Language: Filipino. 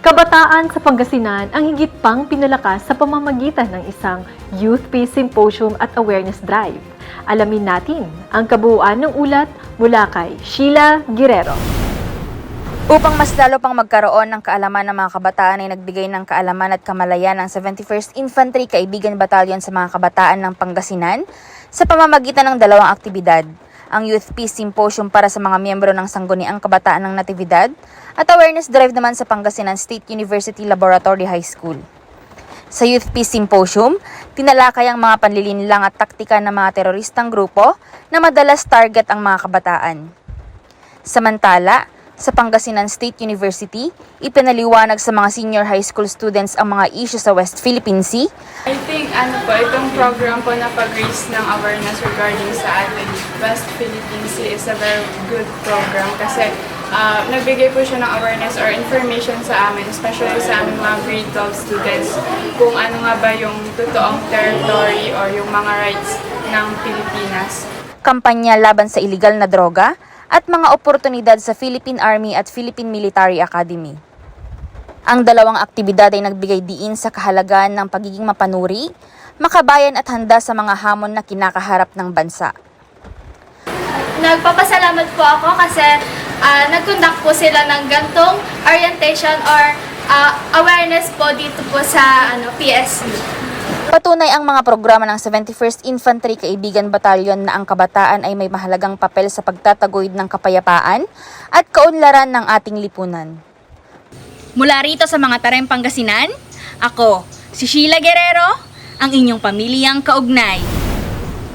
Kabataan sa Pangasinan ang higit pang pinalakas sa pamamagitan ng isang Youth Peace Symposium at Awareness Drive. Alamin natin ang kabuuan ng ulat mula kay Sheila Guerrero. Upang mas lalo pang magkaroon ng kaalaman ng mga kabataan ay nagbigay ng kaalaman at kamalayan ng 71st Infantry Kaibigan Battalion sa mga kabataan ng Pangasinan sa pamamagitan ng dalawang aktibidad, ang Youth Peace Symposium para sa mga miyembro ng Sangguniang Kabataan ng Natividad at Awareness Drive naman sa Pangasinan State University Laboratory High School. Sa Youth Peace Symposium, tinalakay ang mga panlilinlang at taktika ng mga teroristang grupo na madalas target ang mga kabataan. Samantala, sa Pangasinan State University, ipinaliwanag sa mga senior high school students ang mga issue sa West Philippine Sea I think ano po, itong program po na pag-raise ng awareness regarding sa ating West Philippine Sea is a very good program kasi ah, nagbigay po siya ng awareness or information sa amin, especially sa aming mga grade 12 students, kung ano nga ba yung totoong territory or yung mga rights ng Pilipinas. kampanya laban sa iligal na droga, at mga oportunidad sa Philippine Army at Philippine Military Academy. Ang dalawang aktibidad ay nagbigay diin sa kahalagaan ng pagiging mapanuri, makabayan at handa sa mga hamon na kinakaharap ng bansa. Nagpapasalamat po ako kasi ah, nag-conduct po sila ng gantong orientation or ah, awareness po dito po sa ano, PSU. Patunay ang mga programa ng 71st Infantry Kaibigan Battalion na ang kabataan ay may mahalagang papel sa pagtataguyod ng kapayapaan at kaunlaran ng ating lipunan. Mula rito sa mga Tarem Pangasinan, ako, si Sheila Guerrero, ang inyong pamilyang kaugnay.